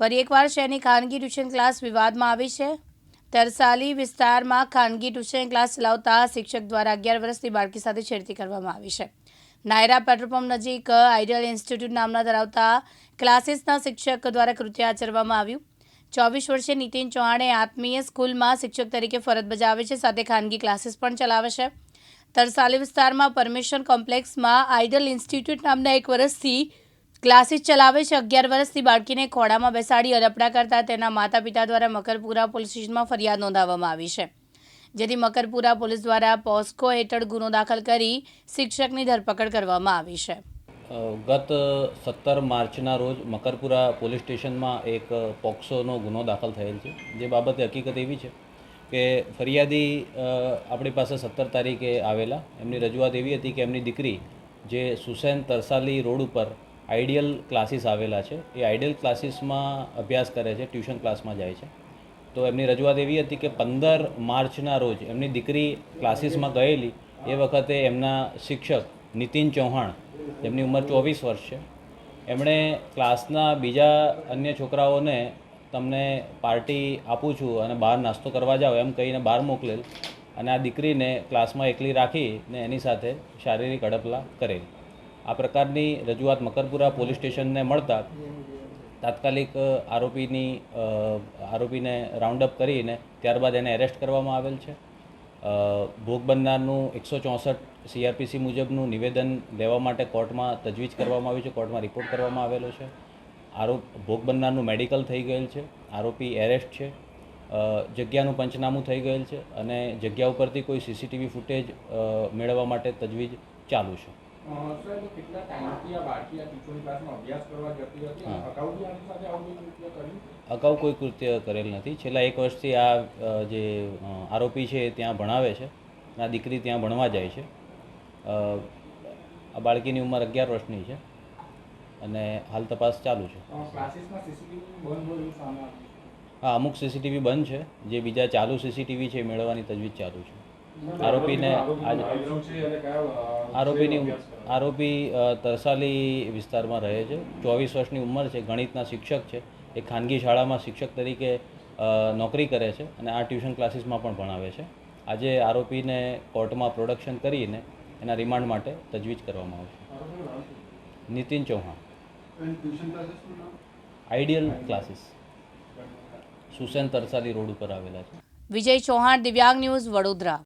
ફરી એકવાર શહેરની ખાનગી ટ્યુશન ક્લાસ વિવાદમાં આવી છે? તરસાલી વિસ્તારમાં ખાનગી ટ્યુશન ક્લાસ ચલાવતા શિક્ષક દ્વારા અગિયાર વર્ષની બાળકી સાથે છેડતી કરવામાં આવી છે. નાયરા પેટ્રોલ પંપ નજીક આઈડિયલ ઇન્સ્ટિટ્યૂટ નામના ધરાવતા ક્લાસીસના શિક્ષક દ્વારા કૃત્ય આચરવામાં આવ્યું. ચોવીસ વર્ષે નીતિન ચૌહાણે આત્મીય સ્કૂલમાં શિક્ષક તરીકે ફરજ બજાવે છે, સાથે ખાનગી ક્લાસીસ પણ ચલાવે છે. તરસાલી વિસ્તારમાં પરમિશન કોમ્પ્લેક્સમાં આઈડલ ઇન્સ્ટિટ્યૂટ નામના એક વર્ષથી ક્લાસીસ ચલાવે છે. અગિયાર વર્ષથી બાળકીને ખોડામાં બેસાડી અડપડા કરતા તેના માતા પિતા દ્વારા મકરપુરા પોલીસ સ્ટેશનમાં ફરિયાદ નોંધાવવામાં આવી છે. જેથી મકરપુરા પોલીસ દ્વારા પોસ્કો હેઠળ ગુનો દાખલ કરી શિક્ષકની ધરપકડ કરવામાં આવી છે. ગત સત્તર માર્ચના રોજ મકરપુરા પોલીસ સ્ટેશનમાં એક પોક્સોનો ગુનો દાખલ થયેલ છે. જે બાબતે હકીકત એવી છે કે ફરિયાદી આપણી પાસે સત્તર તારીખે આવેલા. એમની રજૂઆત એવી હતી કે એમની દીકરી જે સુસેન તરસાલી રોડ ઉપર આઈડિયલ ક્લાસીસ આવેલા છે. એ આઈડિયલ ક્લાસીસમાં અભ્યાસ કરે છે, ટ્યુશન ક્લાસમાં જાય છે. તો એમની રજૂઆત એવી હતી કે પંદર માર્ચના રોજ એમની દીકરી ક્લાસીસમાં ગયેલી, એ વખતે એમના શિક્ષક નીતિન ચૌહાણ, જેમની ઉંમર ચોવીસ વર્ષ છે, એમણે ક્લાસના બીજા અન્ય છોકરાઓને તમને પાર્ટી આપું છું અને બહાર નાસ્તો કરવા જાઓ, એમ કહીને બહાર મોકલેલ અને આ દીકરીને ક્લાસમાં એકલી રાખીને એની સાથે શારીરિક અડપલા કરેલ. આ પ્રકારની રજૂઆત મકરપુરા પોલીસ સ્ટેશનને મળતા તાત્કાલિક આરોપીની આરોપીને રાઉન્ડ અપ કરીને ત્યારબાદ એને એરેસ્ટ કરવામાં આવેલ છે. ભોગ બનનારનું એકસો ચોસઠ સીઆરપીસી મુજબનું નિવેદન લેવા માટે કોર્ટમાં તજવીજ કરવામાં આવ્યું છે, કોર્ટમાં રિપોર્ટ કરવામાં આવેલો છે. આરોપ, ભોગ બનનારનું મેડિકલ થઈ ગયેલ છે, આરોપી એરેસ્ટ છે. જગ્યાનું પંચનામું થઈ ગયેલ છે અને જગ્યા ઉપરથી કોઈ સીસીટીવી ફૂટેજ મેળવવા માટે તજવીજ ચાલુ છે. અગાઉ કોઈ કૃત્ય કરેલ નથી. છેલ્લા એક વર્ષથી આ જે આરોપી છે એ ત્યાં ભણાવે છે. આ દીકરી ત્યાં ભણવા જાય છે. આ બાળકીની ઉંમર અગિયાર વર્ષની છે અને હાલ તપાસ ચાલુ છે. હા અમુક સીસીટીવી બંધ છે. જે બીજા ચાલુ સીસીટીવી છે એ મેળવવાની તજવીજ ચાલુ છે. આરોપીને આજ આરોપીની આરોપી તરસાલી વિસ્તારમાં રહે છે. ચોવીસ વર્ષની ઉંમર છે. ગણિતના શિક્ષક છે. એ ખાનગી શાળામાં શિક્ષક તરીકે નોકરી કરે છે અને આ ટ્યુશન ક્લાસીસમાં પણ ભણાવે છે. આજે આરોપીને કોર્ટમાં પ્રોડક્શન કરીને એના રિમાન્ડ માટે તજવીજ કરવામાં આવશે. Nitin Chauhan. Ideal classes. Susen Tarsali road ઉપર આવેલા છે. વિજય ચૌહાણ દિવ્યાંગ ન્યૂઝ વડોદરા.